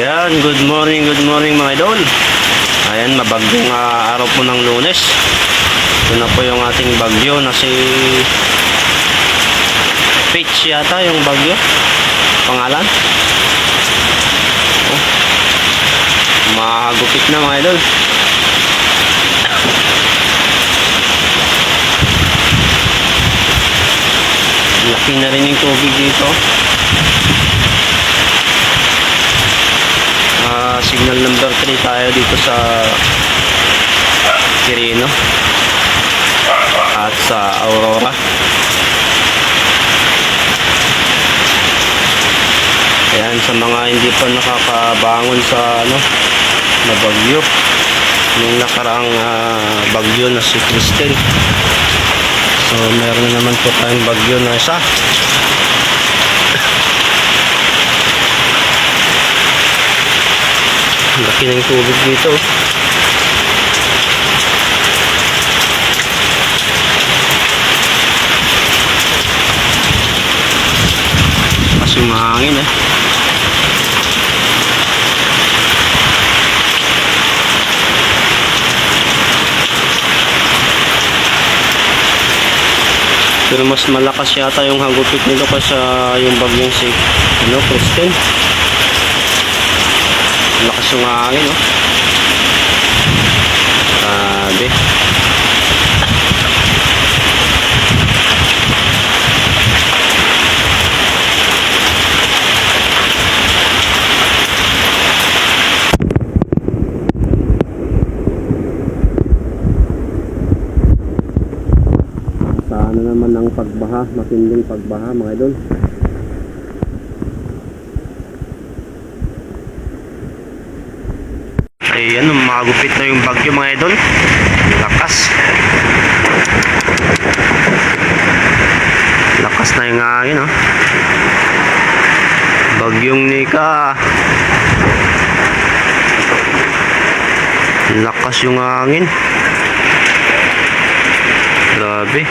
Ayan, good morning, good morning mga idol. Ayan, mabagyong ah, araw po ng lunes. Ito na po yung ating bagyo na si Pitch yata yung bagyo. Pangalan. Oh. Mahagupit na mga idol. Laki na rin yung tubig dito. Signal number 3 tayo dito sa Quirino at sa Aurora. Ayan, sa mga hindi pa nakakabangon sa ano, na bagyo. Nung nakaraang ah, bagyo na si Cristel. So, meron na naman po tayong bagyo na isa. Laki ng tubig dito. Mas yung hangin eh. Pero mas malakas yata yung hagupit nito kasi yung bagyong si ano, Kristen. Lakas yung hangin, no? Grabe. Sana naman ang pagbaha, matinding pagbaha mga idol. Ayan, magupit na yung bagyo mga idol. Lakas. Lakas na yung hangin, oh. Bagyong Nika. Lakas yung hangin. Grabe.